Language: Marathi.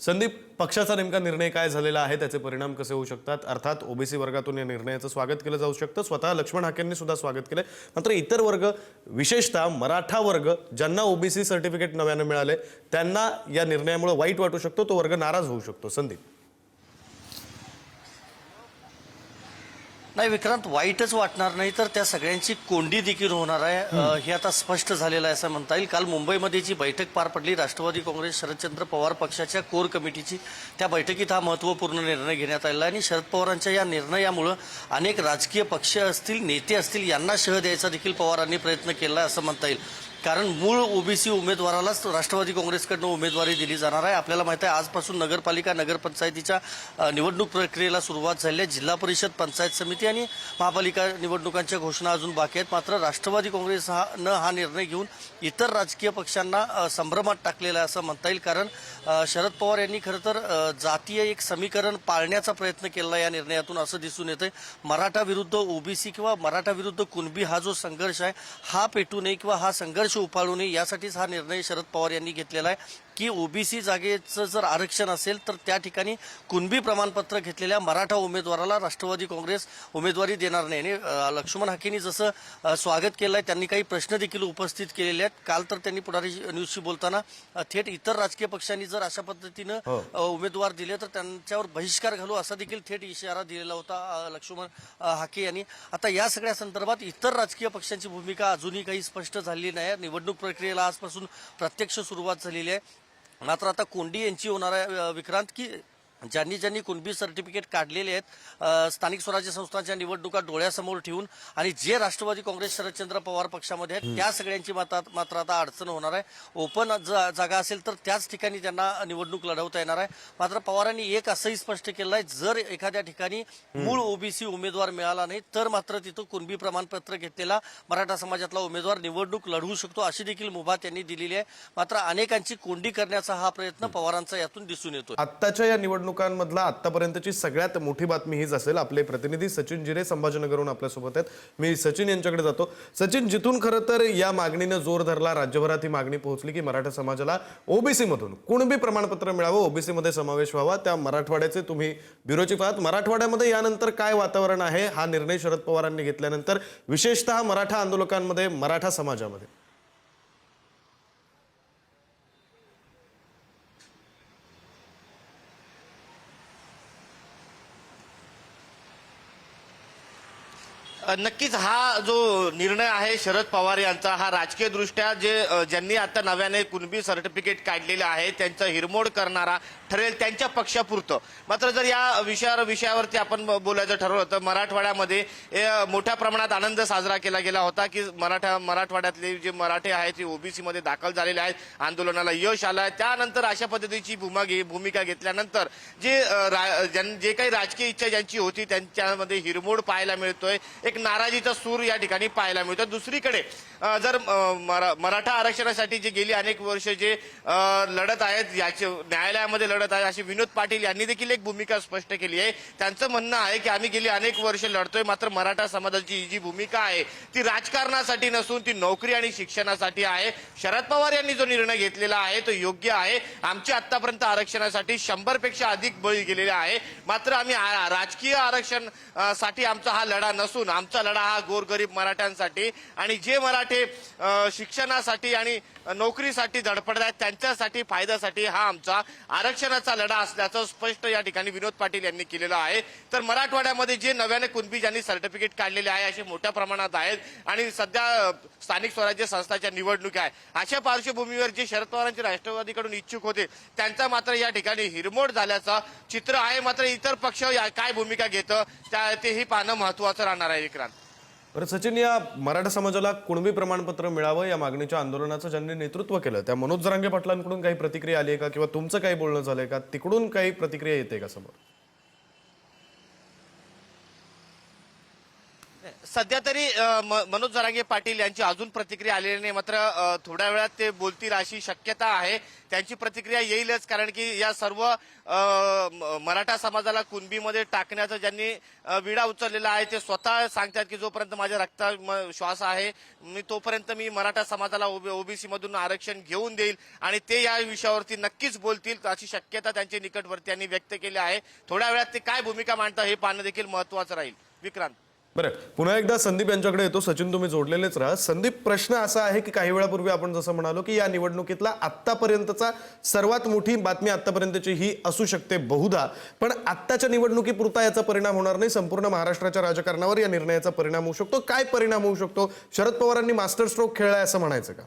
संदीप पक्षाचा नेमका निर्णय काय झालेला आहे? त्याचे परिणाम कसे होऊ शकतात? अर्थात ओबीसी वर्गातून या निर्णयाचं स्वागत केलं जाऊ शकतं. स्वतः लक्ष्मण हाकेंनी सुद्धा स्वागत केलं मात्र इतर वर्ग विशेषतः मराठा वर्ग ज्यांना ओबीसी सर्टिफिकेट नव्यानं मिळाले त्यांना या निर्णयामुळे वाईट वाटू शकतो. तो वर्ग नाराज होऊ शकतो. संदीप. नाही विक्रांत वाईटच वाटणार नाही तर त्या सगळ्यांची कोंडी देखील होणार आहे. हे आता स्पष्ट झालेलं आहे असं म्हणता येईल. काल मुंबईमध्ये जी बैठक पार पडली राष्ट्रवादी काँग्रेस शरदचंद्र पवार पक्षाच्या कोर कमिटीची त्या बैठकीत हा महत्त्वपूर्ण निर्णय घेण्यात आलेला आणि शरद पवारांच्या या निर्णयामुळं अनेक राजकीय पक्ष असतील नेते असतील यांना शह द्यायचा देखील पवारांनी प्रयत्न केला असं म्हणता येईल. कारण मूळ ओबीसी उमेदवारालाच राष्ट्रवादी काँग्रेसकडनं उमेदवारी दिली जाणार आहे. आपल्याला माहिती आहे आजपासून नगरपालिका नगरपंचायतीच्या निवडणूक प्रक्रियेला सुरुवात झाली आहे. जिल्हा परिषद पंचायत समिती आणि महापालिका निवडणुकांच्या घोषणा अजून बाकी आहेत. मात्र राष्ट्रवादी काँग्रेस हा न हा निर्णय घेऊन इतर राजकीय पक्षांना संभ्रमात टाकलेला आहे असं म्हणता येईल. कारण शरद पवार यांनी खरं तर जातीय एक समीकरण पाळण्याचा प्रयत्न केला या निर्णयातून असं दिसून येतंय. मराठा विरुद्ध ओबीसी किंवा मराठा विरुद्ध कुणबी हा जो संघर्ष आहे हा पेटू नये किंवा हा संघर्ष उपाळू नये यासाठीच हा निर्णय शरद पवार यांनी घेतलेला आहे. की ओबीसी जागेचं जर आरक्षण असेल तर त्या ठिकाणी कुणबी प्रमाणपत्र घेतलेल्या मराठा उमेदवाराला राष्ट्रवादी काँग्रेस उमेदवारी देणार नाही. आणि लक्ष्मण हाकेंनी जसं स्वागत केलं आहे त्यांनी काही प्रश्न देखील उपस्थित केलेले आहेत. काल तर त्यांनी पुढारी न्यूजशी बोलताना थेट इतर राजकीय पक्षांनी जर अशा पद्धतीनं हो. उमेदवार दिले तर त्यांच्यावर बहिष्कार घालू असा देखील थेट इशारा दिलेला होता लक्ष्मण हाके यांनी. आता या सगळ्या संदर्भात इतर राजकीय पक्षांची भूमिका अजूनही काही स्पष्ट झालेली नाही. निवडणूक प्रक्रियेला आजपासून प्रत्यक्ष सुरुवात झालेली आहे. मात्र आता कोंडी यांची होणार आहे विक्रांत की ज्यांनी ज्यांनी कुणबी सर्टिफिकेट काढलेले आहेत स्थानिक स्वराज्य संस्थांच्या निवडणुका डोळ्यासमोर ठेवून आणि जे राष्ट्रवादी काँग्रेस शरदचंद्र पवार पक्षामध्ये आहेत त्या सगळ्यांची मात्र आता अडचण होणार आहे. ओपन जागा असेल तर त्याच ठिकाणी त्यांना निवडणूक लढवता येणार आहे. मात्र पवारांनी एक असंही स्पष्ट केलं आहे जर एखाद्या ठिकाणी मूळ ओबीसी उमेदवार मिळाला नाही तर मात्र तिथं कुणबी प्रमाणपत्र घेतलेला मराठा समाजातला उमेदवार निवडणूक लढवू शकतो अशी देखील मुभा त्यांनी दिलेली आहे. मात्र अनेकांची कोंडी करण्याचा हा प्रयत्न पवारांचा यातून दिसून येतो आत्ताच्या या निवडणुकांमधला आतापर्यंतची सगळ्यात मोठी बातमी हीच असेल. आपले प्रतिनिधी सचिन जिरे संभाजीनगरहून आपल्यासोबत आहेत. मी सचिन यांच्याकडे जातो. सचिन जिथून खरं तर या मागणीनं जोर धरला राज्यभरात ही मागणी पोहोचली की मराठा समाजाला ओबीसी मधून कुणबी प्रमाणपत्र मिळावं ओबीसी मध्ये समावेश व्हावा त्या मराठवाड्याचे तुम्ही ब्युरो चीफ आहात मराठवाड्यामध्ये यानंतर काय वातावरण आहे? हा निर्णय शरद पवारांनी घेतल्यानंतर विशेषतः मराठा आंदोलकांमध्ये मराठा समाजामध्ये. नक्कीच हा जो निर्णय आहे शरद पवार यांचा हा राजकीय दृष्ट्या जे ज्यांनी आता नव्याने कुणबी सर्टिफिकेट काढलेलं आहे त्यांचं हिरमोड करणारा ठरेल त्यांच्या पक्षापुरतं. मात्र जर या विषयावर विषयावरती आपण बोलायचं ठरवलं तर मराठवाड्यामध्ये मोठ्या प्रमाणात आनंद साजरा केला गेला होता की मराठा मराठवाड्यातले जे मराठे आहेत ते ओबीसीमध्ये दाखल झालेले आहेत आंदोलनाला यश आलं आहे. त्यानंतर अशा पद्धतीची भूमा घे भूमिका घेतल्यानंतर जे रा- ज्यां- जे काही राजकीय इच्छा ज्यांची होती त्यांच्यामध्ये हिरमोड पाहायला मिळतोय. एक नाराजीचा सूर या ठिकाणी पाहायला मिळतो. दुसरीकडे जर मरा- मराठा आरक्षणासाठी जे गेली अनेक वर्ष जे लढत आहेत याचे न्यायालयामध्ये लढत आहे अशी विनोद पाटील यांनी देखील एक भूमिका स्पष्ट केली आहे. त्यांचं म्हणणं आहे की आम्ही गेली अनेक वर्ष लढतोय मात्र मराठा समाजाची ही जी भूमिका आहे ती राजकारणासाठी नसून ती नोकरी आणि शिक्षणासाठी आहे. शरद पवार यांनी जो निर्णय घेतलेला आहे तो योग्य आहे. आमची आतापर्यंत आरक्षणासाठी शंभरपेक्षा अधिक बळी गेलेले आहे. मात्र आम्ही राजकीय आरक्षणसाठी आमचा हा लढा नसून आमचा लढा हा गोरगरीब मराठ्यांसाठी आणि जे मराठे शिक्षणासाठी आणि नोकरीसाठी धडपडत आहेत. त्यांच्यासाठी फायद्यासाठी हा आमचा आरक्षणाचा लढा असल्याचं स्पष्ट या ठिकाणी विनोद पाटील यांनी केलेलं आहे. तर मराठवाड्यामध्ये जे नव्याने कुणबी ज्यांनी सर्टिफिकेट काढलेले आहे असे मोठ्या प्रमाणात आहेत आणि सध्या स्थानिक स्वराज्य संस्थाच्या निवडणुका आहे अशा पार्श्वभूमीवर जे शरद पवारांचे राष्ट्रवादीकडून इच्छुक होते त्यांचा मात्र या ठिकाणी हिरमोड झाल्याचं चित्र आहे. मात्र इतर पक्ष या- काय भूमिका घेतं त्या तेही पाहणं महत्वाचं राहणार आहे विक्रांत. बरं सचिन या मराठा समाजाला कुणबी प्रमाणपत्र मिळावं या मागणीच्या आंदोलनाचं ज्यांनी नेतृत्व केलं त्या मनोज जरांगे पाटलांकडून काही प्रतिक्रिया आली आहे का? किंवा तुमचं काही बोलणं झालंय का? तिकडून काही प्रतिक्रिया येते का समोर? सध्या तरी म- मनोज जरांगे पाटील यांची अजून प्रतिक्रिया आलेली नाही. मात्र थोड्या वेळात ते बोलतील अशी शक्यता आहे. त्यांची प्रतिक्रिया येईलच कारण की या सर्व मराठा समाजाला कुणबीमध्ये टाकण्याचा ज्यांनी विडा उचललेला आहे ते स्वतः सांगतात की जोपर्यंत माझ्या रक्ता म- श्वास आहे मी तोपर्यंत मी मराठा समाजाला ओबीसी मधून आरक्षण घेऊन देईल आणि ते या विषयावरती नक्कीच बोलतील अशी शक्यता त्यांच्या निकटवर्ती यांनी व्यक्त केली आहे. थोड्या वेळात ते काय भूमिका मांडतात हे पाहणं देखील महत्वाचं राहील. विक्रांत. बरं पुन्हा एकदा संदीप यांच्याकडे येतो. सचिन तुम्ही जोडलेलेच राहा. संदीप प्रश्न असा आहे की काही वेळापूर्वी आपण जसं म्हणालो की या निवडणुकीतला आत्तापर्यंतचा सर्वात मोठी बातमी आत्तापर्यंतची ही असू शकते बहुधा. पण आत्ताच्या निवडणुकीपुरता याचा परिणाम होणार नाही. संपूर्ण महाराष्ट्राच्या राजकारणावर या निर्णयाचा परिणाम होऊ शकतो. काय परिणाम होऊ शकतो? शरद पवारांनी मास्टर स्ट्रोक खेळलाय असं म्हणायचं का?